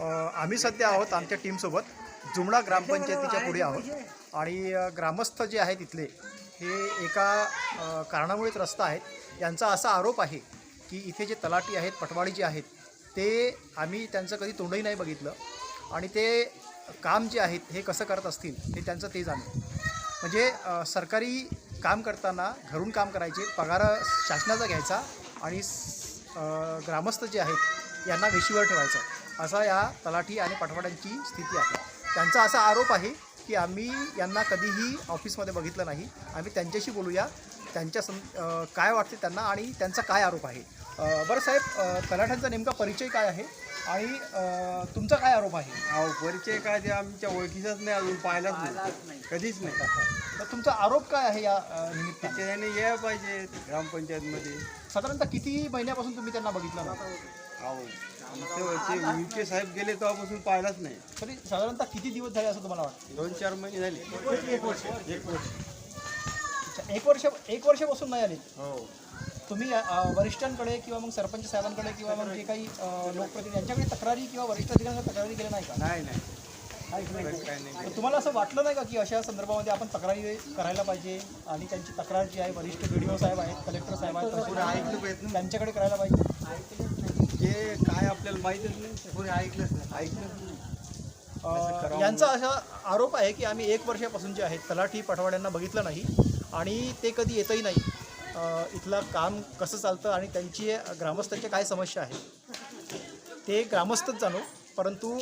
आम्ही सध्या आहोत आमच्या टीमसोबत जुमडा ग्रामपंचायतीच्या पुढे आहोत. आणि ग्रामस्थ जे आहेत इथले हे एका कारणामुळे कारणामुळेच रस्ता आहेत यांचा असा आरोप आहे की इथे जे तलाठी आहेत पटवाडी जे आहेत ते आम्ही त्यांचं कधी तोंडही नाही बघितलं. आणि ते काम जे आहेत हे कसं करत असतील हे त्यांचं ते जाणं म्हणजे सरकारी काम करताना घरून काम करायचे पगार शासनाचा घ्यायचा आणि ग्रामस्थ जे आहेत यांना वेशीवर ठेवायचं. असा या तलाठी आणि पाठवाड्यांची स्थिती आहे. त्यांचा असा आरोप आहे की आम्ही यांना कधीही ऑफिसमध्ये बघितलं नाही. आम्ही त्यांच्याशी बोलूया. त्यांच्या सं काय वाटते त्यांना आणि त्यांचा काय आरोप आहे? बरं साहेब तलाठ्यांचा नेमका परिचय काय आहे? आणि तुमचा काय आरोप आहे? अहो परिचय काय ते आमच्या ओळखीचाच नाही अजून पाहिलाच नाही. कधीच नाही. तर तुमचा आरोप काय आहे या निमित्ताने? त्याने यायला पाहिजे ग्रामपंचायतमध्ये. साधारणतः किती महिन्यापासून तुम्ही त्यांना बघितलं अहो आमचे वरचे युके साहेब गेले तेव्हापासून पाहिलाच नाही. तरी साधारणतः किती दिवस झाले असं तुम्हाला वाटतं? दोन चार महिने झाले. एक वर्ष. एक वर्ष. अच्छा, एक वर्ष एक वर्षापासून नाही आले? हो. तुम्ही वरिष्ठांकडे किंवा मग सरपंच साहेबांकडे किंवा मग जे काही लोकप्रतिनिधी यांच्याकडे तक्रारी किंवा वरिष्ठ अधिकाऱ्यांकडे तक्रारी केल्या नाही का? नाही नाही. तुम्हाला असं वाटलं नाही का की अशा संदर्भामध्ये आपण तक्रारी करायला पाहिजे आणि त्यांची तक्रार जी आहे वरिष्ठ बी साहेब आहेत कलेक्टर साहेब आहेत ऐकलं त्यांच्याकडे करायला पाहिजे? जे काय आपल्याला माहीतच नाही कोणी ऐकलंच नाही. अ, यांचा असा आरोप आहे की आम्ही एक वर्षापासून जे आहेत तलाठी पटवाड्यांना बघितलं नाही आणि ते कधी येतही नाही. इथलं काम कसं चालतं आणि त्यांची ग्रामस्थांच्या काय समस्या आहेत ते ग्रामस्थच जाणो परंतु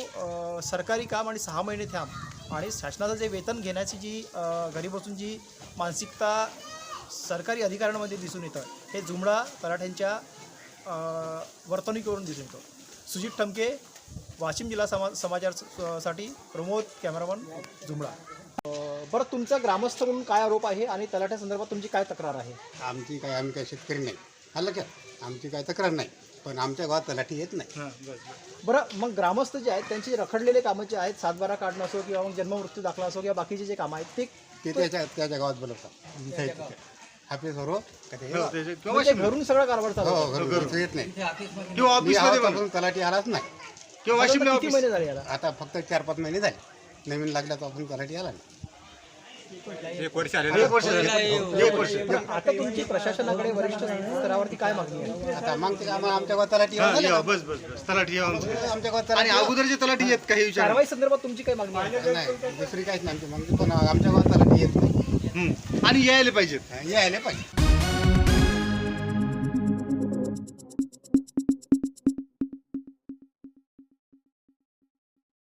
सरकारी काम आणि सहा महिने थांब आणि शासनाचं जे वेतन घेण्याची जी घरी बसून जी मानसिकता सरकारी अधिकाऱ्यांमध्ये दिसून येतं हे जुमडा तलाठ्यांच्या वर्तणुकीवरून दिसून येतं. सुजित ठमके वाशिम जिल्हा समा समाचार स- साठी प्रमोद कॅमेरामन जुमडा. बरं तुमचा ग्रामस्थ म्हणून काय आरोप आहे आणि तलाठ्या संदर्भात तुमची काय तक्रार आहे? आमची काय आम्ही काय शेतकरी नाही. आलं का आमची काय तक्रार नाही. पण आमच्या गावात तलाठी येत नाही. बरं मग ग्रामस्थ जे आहेत त्यांचे रखडलेले कामं जे आहेत सातबारा काढणं असो किंवा मग जन्ममृत्यू दाखला असो किंवा बाकीचे जे कामं आहेत ते ते त्याच्या त्याच्या गावात बोलवतात. जिथे आहेत तिथे. आपले सर्व का ते- हो म्हणजे घरून सगळं कारभार चालू आहे. घरून- घरून. येत नाही. किंवा मी ऑफिसमध्ये आवाजपासून तलाठी आलाच नाही. किंवा किती महिने झाले याला? आता फक्त चार पाच महिने झाले. नवीन लागला तो आपण तलाठी आला नाही एक वर्ष एक वर्ष बरं, आता तुमची प्रशासनाकडे वरिष्ठ स्तरावरती काय मागणी आहे? आता मागते का आम्हाला आमच्या गावात तलाठी? बस बस बस. तलाठी. आमच्या गावात आणि तलाठी तलाठी येत काही विचार कारवाई संदर्भात तुमची काय मागणी आहे? नाही दुसरी काहीच नाही आमची मागणी. पण आमच्या गावात तलाठी येत नाही. हम्म. आणि यायला पाहिजेत. यायला पाहिजे.